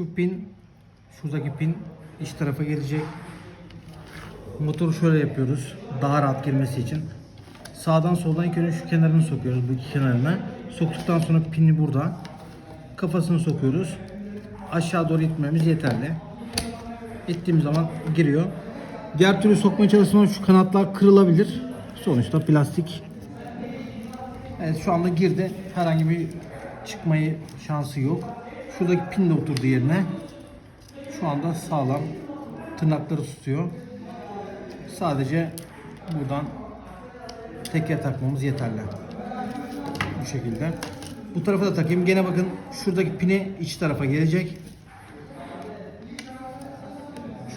Şu pin, şuradaki pin iç tarafa gelecek. Motoru şöyle yapıyoruz. Daha rahat girmesi için. Sağdan soldan ilk önce şu kenarını sokuyoruz bu iki kenarına. Soktuktan sonra pini burada. Kafasını sokuyoruz. Aşağı doğru itmemiz yeterli. İttiğimiz zaman giriyor. Diğer türlü sokmaya çalışırsanız şu kanatlar kırılabilir. Sonuçta plastik. Evet şu anda girdi. Herhangi bir çıkmayı şansı yok. Şuradaki pin de oturdu yerine. Şu anda sağlam. Tırnakları tutuyor. Sadece buradan teker takmamız yeterli. Bu şekilde. Bu tarafa da takayım. Gene bakın şuradaki pini iç tarafa gelecek.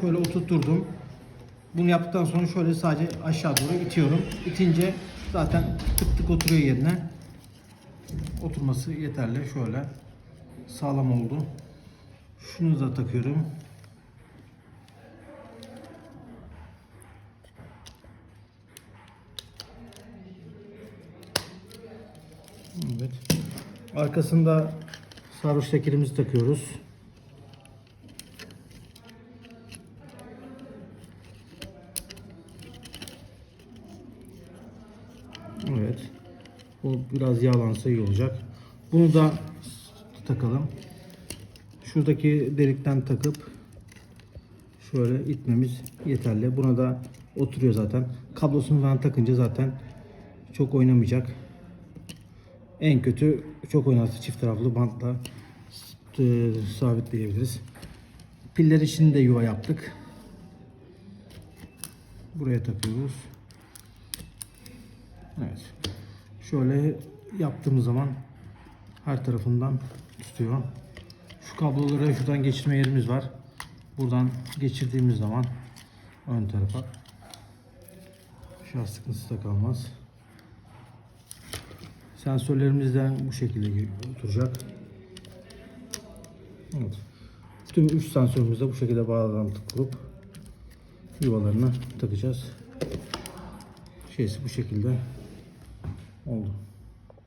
Şöyle oturtturdum. Bunu yaptıktan sonra şöyle sadece aşağı doğru itiyorum. İtince zaten tık tık oturuyor yerine. Oturması yeterli. Şöyle sağlam oldu. Şunu da takıyorum. Evet. Arkasında sarhoş tekerimizi takıyoruz. Evet. Bu biraz yağlansa iyi olacak. Bunu da takalım. Şuradaki delikten takıp şöyle itmemiz yeterli. Buna da oturuyor zaten. Kablosunu falan takınca zaten çok oynamayacak. En kötü çok oynarsa çift taraflı bantla e, sabitleyebiliriz. Piller için de yuva yaptık. Buraya takıyoruz. Evet. Şöyle yaptığımız zaman her tarafından tutuyor. Şu kabloları şuradan geçirme yerimiz var. Buradan geçirdiğimiz zaman ön tarafa şarj sıkıntısı da kalmaz. Sensörlerimiz de bu şekilde oturacak. Evet. Tüm 3 sensörümüz de bu şekilde bağlantı kurup yuvalarına takacağız. Şeysi bu şekilde oldu.